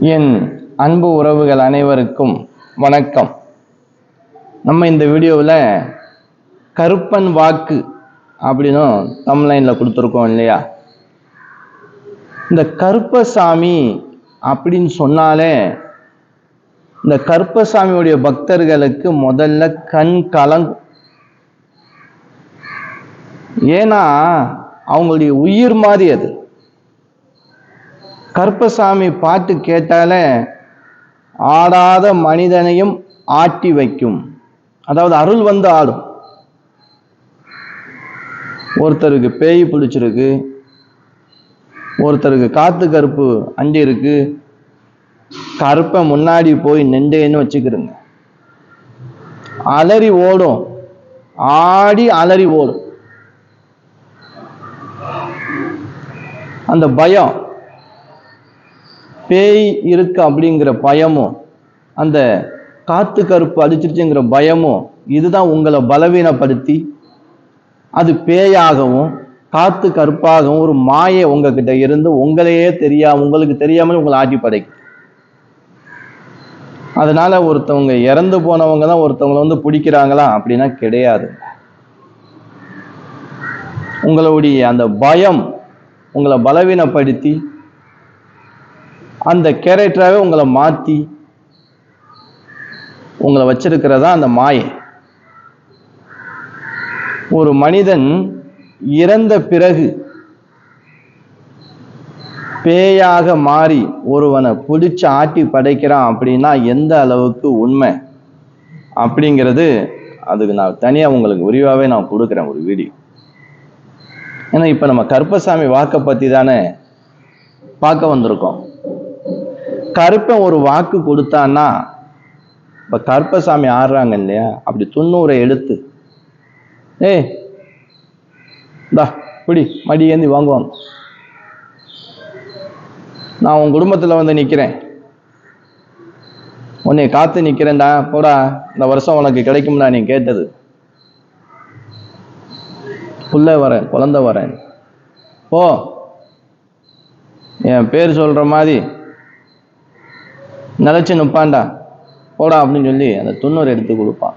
என் அன்பு உறவுகள் அனைவருக்கும் வணக்கம். நம்ம இந்த வீடியோவில் கருப்பன் வாக்கு அப்படின்னும் தமிழ்லைனில் கொடுத்துருக்கோம் இல்லையா? இந்த கருப்பசாமி அப்படின்னு சொன்னாலே இந்த கருப்பசாமியுடைய பக்தர்களுக்கு முதல்ல கண் கலங்கும். ஏன்னா அவங்களுடைய உயிர் மாதிரி அது. கருப்பசாமி பாட்டு கேட்டாலே ஆடாத மனிதனையும் ஆட்டி வைக்கும். அதாவது அருள் வந்து ஆடும். ஒருத்தருக்கு பேய் பிடிச்சிருக்கு ஒருத்தருக்கு காத்து கருப்பு அண்டி இருக்கு கருப்பை முன்னாடி போய் நெண்டேன்னு வச்சுக்கிறோங்க. அலறி ஓடும். ஆடி அலறி ஓடும். அந்த பயம் பேய் இருக்கு அப்படிங்கிற பயமும் அந்த காத்து கருப்பு அடிச்சிருச்சுங்கிற பயமும் இதுதான் உங்களை பலவீனப்படுத்தி அது பேயாகவும் காத்து கருப்பாகவும் ஒரு மாயை உங்ககிட்ட இருந்து உங்களையே தெரியாம உங்களுக்கு தெரியாமல் உங்களை ஆட்டி படைக்கும். அதனால ஒருத்தவங்க இறந்து போனவங்க தான் ஒருத்தவங்களை வந்து பிடிக்கிறாங்களா அப்படின்னா கிடையாது. உங்களுடைய அந்த பயம் உங்களை பலவீனப்படுத்தி அந்த கேரக்டராகவே உங்களை மாற்றி உங்களை வச்சிருக்கிறதா அந்த மாயை. ஒரு மனிதன் இறந்த பிறகு பேயாக மாறி ஒருவனை பிடிச்சு ஆட்டி படைக்கிறான் அப்படின்னா எந்த அளவுக்கு உண்மை அப்படிங்கிறது அதுக்கு நான் தனியாக உங்களுக்கு விரிவாகவே நான் கொடுக்குறேன் ஒரு வீடியோ ஏன்னா இப்போ நம்ம கருப்பசாமி வாக்கை பற்றி தானே பார்க்க வந்திருக்கோம். கருப்பன் ஒரு வாக்கு கொடுத்தான்னா இப்போ கருப்பசாமி ஆடுறாங்க இல்லையா? அப்படி தொண்ணூறை எடுத்து ஏ இந்தா பிடி மடி ஏந்தி வாங்குவாங்க நான் உன் குடும்பத்தில் வந்து நிற்கிறேன் உன்னை காத்து நிற்கிறேன்டா போடா இந்த வருஷம் உனக்கு கிடைக்கும்டா நீ கேட்டது. புள்ள வரேன் குழந்தை வரேன். போ. என் பேர் சொல்கிற மாதிரி நிலச்சி நிற்பான்டா போடா அப்படின்னு சொல்லி அந்த துண்ணூறு எடுத்து கொடுப்பான்.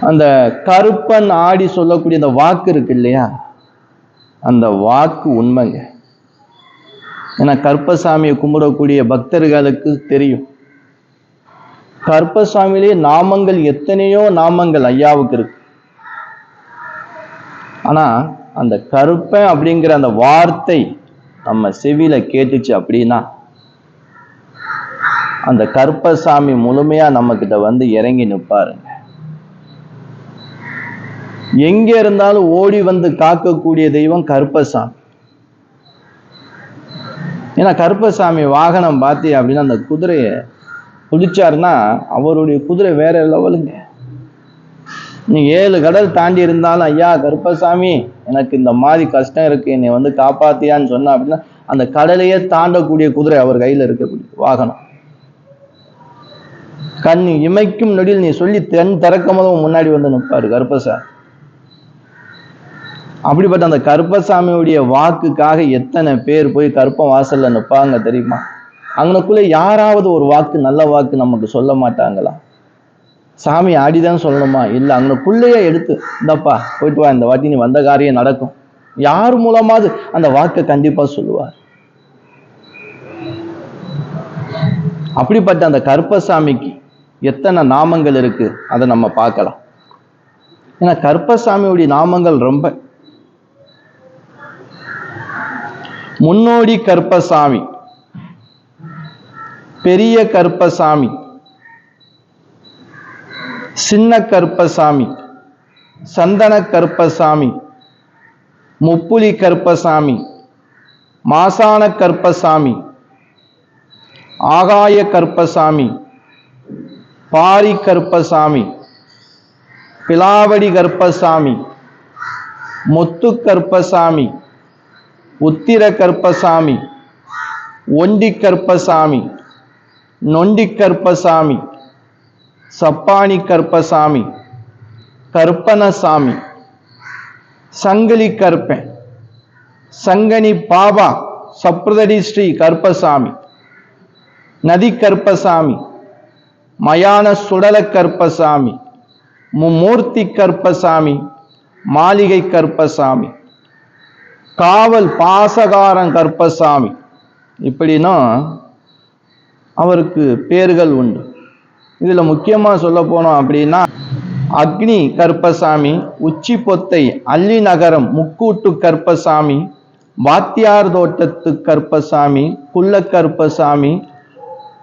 அந்த கருப்பன் ஆடி சொல்லக்கூடிய அந்த வாக்கு இருக்கு இல்லையா? அந்த வாக்கு உண்மைங்க. ஏன்னா கற்பசாமியை கும்பிடக்கூடிய பக்தர்களுக்கு தெரியும். கற்பசாமியிலேயே நாமங்கள் எத்தனையோ நாமங்கள் ஐயாவுக்கு இருக்கு. ஆனா அந்த கருப்பன் அப்படிங்கிற அந்த வார்த்தை நம்ம செவியில கேட்டுச்சு அப்படின்னா அந்த கருப்பசாமி முழுமையா நம்ம கிட்ட வந்து இறங்கி நிற்பாருங்க எங்க இருந்தாலும் ஓடி வந்து காக்கக்கூடிய தெய்வம் கருப்பசாமி. ஏன்னா கருப்பசாமி வாகனம் பார்த்தி அப்படின்னா அந்த குதிரையை பிடிச்சாருன்னா அவருடைய குதிரை வேற லெவலுங்க. நீ ஏழு கடல் தாண்டி இருந்தாலும் ஐயா கருப்பசாமி எனக்கு இந்த மாதிரி கஷ்டம் இருக்கு என்னை வந்து காப்பாத்தியான்னு சொன்னா அப்படின்னா அந்த கடலையே தாண்டக்கூடிய குதிரை அவர் கையில இருக்கக்கூடிய வாகனம். கண் இமைக்கும் நொடியில் நீ சொல்லி தென் திறக்கும் முன்னாடி வந்து நிற்பாரு கருப்பசாமி. அப்படிப்பட்ட அந்த கருப்பசாமியுடைய வாக்குக்காக எத்தனை பேர் போய் கருப்ப வாசல்ல நிற்பாங்க தெரியுமா? அங்கனக்குள்ள யாராவது ஒரு வாக்கு நல்ல வாக்கு நமக்கு சொல்ல மாட்டாங்களா? சாமி ஆடிதான் சொல்லணுமா? இல்லை அங்கனக்குள்ளேயே எடுத்து இந்தப்பா போயிட்டு வா இந்த வாட்டி நீ வந்த காரியம் நடக்கும். யார் மூலமாவது அந்த வாக்கை கண்டிப்பா சொல்லுவார். அப்படிப்பட்ட அந்த கருப்பசாமிக்கு எத்தனை நாமங்கள் இருக்கு? அதை நம்ம பார்க்கலாம். ஏன்னா கருப்பசாமியுடைய நாமங்கள் ரொம்ப. முன்னோடி கற்பசாமி பெரிய கற்பசாமி சின்ன கற்பசாமி சந்தன கற்பசாமி முப்புலி கற்பசாமி மாசான கற்பசாமி ஆகாய கற்பசாமி பாரி கருப்பசாமி பிலாவடி கருப்பசாமி முத்து கருப்பசாமி உத்திர கருப்பசாமி ஒண்டி கருப்பசாமி நொண்டி கருப்பசாமி சப்பானி கருப்பசாமி கருப்பணசாமி சங்கிலி கருப்பன் சங்கனி பாபா சப்ரதடி ஸ்ரீ கருப்பசாமி நதி கருப்பசாமி மயான சுடல கற்பசாமி மும்மூர்த்தி கற்பசாமி மாளிகை கற்பசாமி காவல் பாசகாரன் கற்பசாமி. இப்படின்னா அவருக்கு பேர்கள் உண்டு. இதில் முக்கியமாக சொல்ல போனோம் அப்படின்னா அக்னி கற்பசாமி உச்சி பொத்தை அள்ளி நகரம் முக்கூட்டு கற்பசாமி வாத்தியார் தோட்டத்து கற்பசாமி குள்ள கற்பசாமி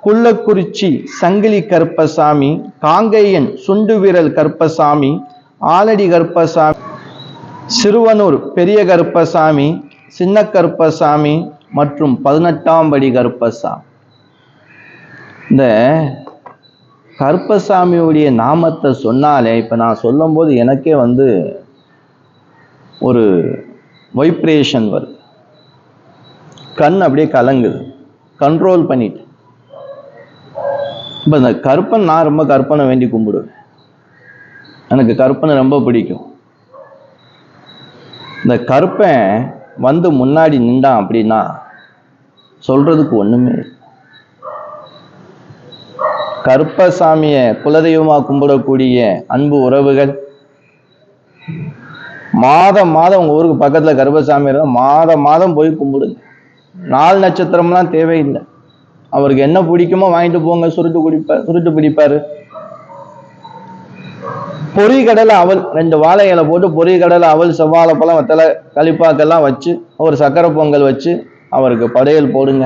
குள்ளக்குறிச்சி சங்கிலி கருப்பசாமி காங்கையன் சுண்டுவிரல் கருப்பசாமி ஆலடி கருப்பசாமி சிறுவனூர் பெரிய கருப்பசாமி சின்ன கருப்பசாமி மற்றும் பதினெட்டாம் படி கருப்பசாமி. இந்த கருப்பசாமியுடைய நாமத்தை சொன்னாலே இப்போ நான் சொல்லும்போது எனக்கே வந்து ஒரு வைப்ரேஷன் வருது. கண் அப்படியே கலங்குது. கண்ட்ரோல் பண்ணிட்டு இப்போ இந்த கருப்பன் நான் ரொம்ப கற்பனை வேண்டி கும்பிடுவேன். எனக்கு கற்பனை ரொம்ப பிடிக்கும். இந்த கற்பன் வந்து முன்னாடி நின்றான் அப்படின்னா சொல்றதுக்கு ஒண்ணுமே இல்லை. கருப்பசாமிய குலதெய்வமா கும்பிடக்கூடிய அன்பு உறவுகள் மாதம் மாதம் உங்க ஊருக்கு பக்கத்துல கருப்பசாமி இருந்தா மாதம் மாதம் போய் கும்பிடுங்க. நாலு நட்சத்திரம்லாம் தேவையில்லை. அவருக்கு என்ன பிடிக்குமோ வாங்கிட்டு போங்க சுருட்டு குடிப்பார் சுருட்டு பிடிப்பாரு. பொறி கடலை அவல் ரெண்டு வாழை இலை போட்டு பொறி கடலை அவல் செவ்வாழை பழம் வெத்தலை களிப்பாக்கெல்லாம் வச்சு ஒரு சக்கரை பொங்கல் வச்சு அவருக்கு படையல் போடுங்க.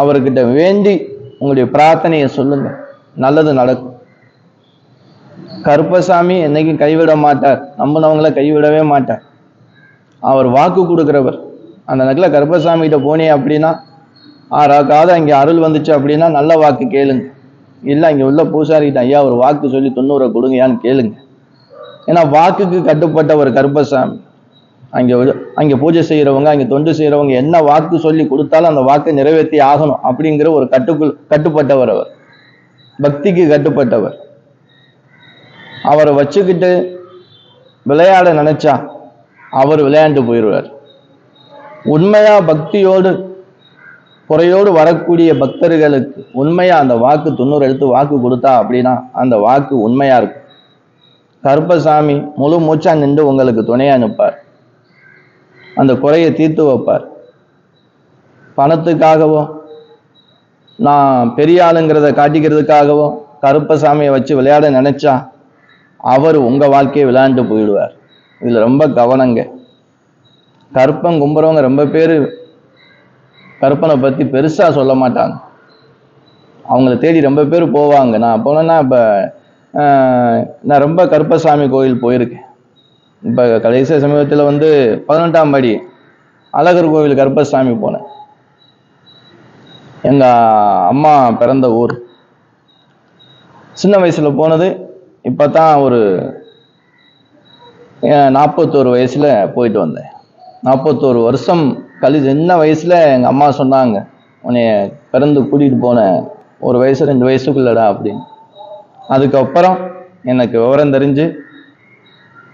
அவர்கிட்ட வேண்டி உங்களுடைய பிரார்த்தனையை சொல்லுங்க. நல்லது நடக்கும். கருப்பசாமி என்னைக்கும் கைவிட மாட்டார். நம்பினவங்கள கைவிடவே மாட்டார். அவர் வாக்கு கொடுக்குறவர். அந்த நேரத்தில் கருப்பசாமி கிட்ட போனே அப்படின்னா ஆறாக்காவது அங்கே அருள் வந்துச்சு அப்படின்னா நல்ல வாக்கு கேளுங்க. இல்லை அங்கே உள்ள பூசாரிகிட்ட ஐயா ஒரு வாக்கு சொல்லி தொண்ணூறை கொடுங்கயான்னு கேளுங்க. ஏன்னா வாக்குக்கு கட்டுப்பட்டவர் கருப்பசாமி. அங்கே அங்கே பூஜை செய்கிறவங்க அங்கே தொண்டு செய்கிறவங்க என்ன வாக்கு சொல்லி கொடுத்தாலும் அந்த வாக்கை நிறைவேற்றி ஆகணும் அப்படிங்கிற ஒரு கட்டுக்குள் கட்டுப்பட்டவர் அவர். பக்திக்கு கட்டுப்பட்டவர். அவரை வச்சுக்கிட்டு விளையாட நினைச்சா அவர் விளையாண்டு போயிடுவார். உண்மையா பக்தியோடு குறையோடு வரக்கூடிய பக்தர்களுக்கு உண்மையா அந்த வாக்கு தொண்ணூறு எடுத்து வாக்கு கொடுத்தா அப்படின்னா அந்த வாக்கு உண்மையா இருக்கும். கருப்பசாமி முழு மூச்சா நின்று உங்களுக்கு துணையா நிற்பார் அந்த குறையை தீர்த்து வைப்பார். பணத்துக்காகவோ நான் பெரிய ஆளுங்கிறத காட்டிக்கிறதுக்காகவோ கருப்பசாமியை வச்சு விளையாட நினைச்சா அவர் உங்க வாழ்க்கையை விளையாண்டு போயிடுவார். இதுல ரொம்ப கவனங்க. கருப்பம் கும்புறவங்க ரொம்ப பேர் கற்பனை பற்றி பெருசாக சொல்ல மாட்டாங்க. அவங்கள தேடி ரொம்ப பேர் போவாங்க. நான் போனேன்னா இப்போ நான் ரொம்ப கருப்பசாமி கோயில் போயிருக்கேன். இப்போ கடைசி சமீபத்தில் வந்து பதினெட்டாம் படி அழகர் கோவில் கருப்பசாமி போனேன். எங்கள் அம்மா பிறந்த ஊர். சின்ன வயசில் போனது இப்போ தான் ஒரு நாற்பத்தோரு வயசில் போயிட்டு வந்தேன். நாற்பத்தோரு வருஷம் கழி சின்ன வயசுல எங்க அம்மா சொன்னாங்க உன்னைய பிறந்து கூட்டிட்டு போனேன் ஒரு வயசு ரெண்டு வயசுக்குள்ளடா அப்படின்னு. அதுக்கப்புறம் எனக்கு விவரம் தெரிஞ்சு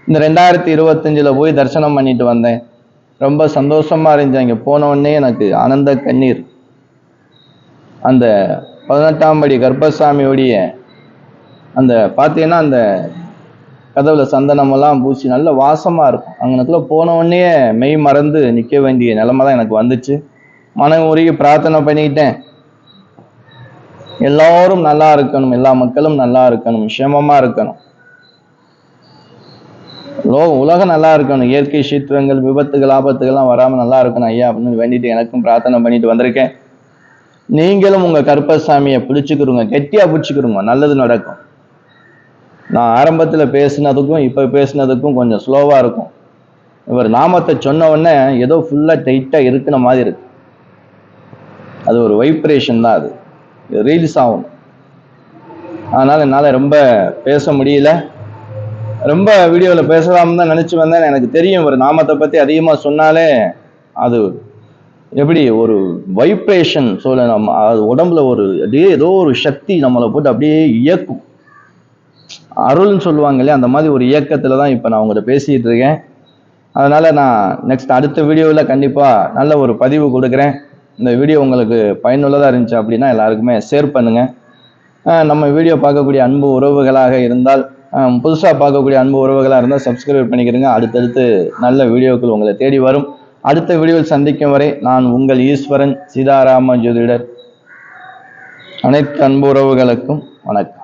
இந்த ரெண்டாயிரத்தி இருபத்தஞ்சில் போய் தரிசனம் பண்ணிட்டு வந்தேன். ரொம்ப சந்தோஷமா இருந்துச்சு. அங்கே போனவுடனே எனக்கு ஆனந்த கண்ணீர். அந்த பதினெட்டாம் படி கர்ப்பசாமியுடைய அந்த பார்த்தீங்கன்னா அந்த கதவுல சந்தனமெல்லாம் பூசி நல்ல வாசமா இருக்கும். அங்கனக்குள்ள போன உடனே மெய் மறந்து நிற்க வேண்டிய நிலைமை தான் எனக்கு வந்துச்சு. மன உருகி பிரார்த்தனை பண்ணிக்கிட்டேன். எல்லாரும் நல்லா இருக்கணும் எல்லா மக்களும் நல்லா இருக்கணும் விஷமமா இருக்கணும். லோ உலகம் நல்லா இருக்கணும் இயற்கை சீற்றங்கள் விபத்துகள் ஆபத்துகள்லாம் வராம நல்லா இருக்கணும் ஐயா அப்படின்னு வேண்டிட்டு எனக்கும் பிரார்த்தனை பண்ணிட்டு வந்திருக்கேன். நீங்களும் உங்க கருப்பசாமியை பிடிச்சுக்கிறோங்க கெட்டியா பிடிச்சுக்கிறோங்க நல்லது நடக்கும். நான் ஆரம்பத்தில் பேசினதுக்கும் இப்போ பேசினதுக்கும் கொஞ்சம் ஸ்லோவாக இருக்கும். இவர் நாமத்தை சொன்ன உடனே ஏதோ ஃபுல்லாக டைட்டாக இருக்கிற மாதிரி இருக்கு. அது ஒரு வைப்ரேஷன் தான் அது. ரீல்ஸ் ஆகும் அதனால் என்னால் ரொம்ப பேச முடியல. ரொம்ப வீடியோவில் பேசலாம்னு தான் நினச்சி வந்தேன். எனக்கு தெரியும் ஒரு நாமத்தை பற்றி அதிகமாக சொன்னாலே அது எப்படி ஒரு வைப்ரேஷன் சொல்ல நம்ம அது உடம்புல ஒரு அப்படியே ஏதோ ஒரு சக்தி நம்மளை போட்டு அப்படியே இயக்கும். அருள்னு சொல்லுவாங்க இல்லையா அந்த மாதிரி ஒரு இயக்கத்தில் தான் இப்போ நான் உங்கள்கிட்ட பேசிகிட்டு இருக்கேன். அதனால் நான் நெக்ஸ்ட் அடுத்த வீடியோவில் கண்டிப்பாக நல்ல ஒரு பதிவு கொடுக்குறேன். இந்த வீடியோ உங்களுக்கு பயனுள்ளதாக இருந்துச்சு அப்படின்னா எல்லாருக்குமே ஷேர் பண்ணுங்கள் நம்ம வீடியோ பார்க்கக்கூடிய அன்பு உறவுகளாக இருந்தால் புதுசாக பார்க்கக்கூடிய அன்பு உறவுகளாக இருந்தால் சப்ஸ்கிரைப் பண்ணிக்கிறங்க அடுத்தடுத்து நல்ல வீடியோக்கள் உங்களை தேடி வரும். அடுத்த வீடியோவில் சந்திக்கும் வரை நான் உங்கள் ஈஸ்வரன் சீதாராம ஜோதிடர். அனைத்து அன்பு உறவுகளுக்கும் வணக்கம்.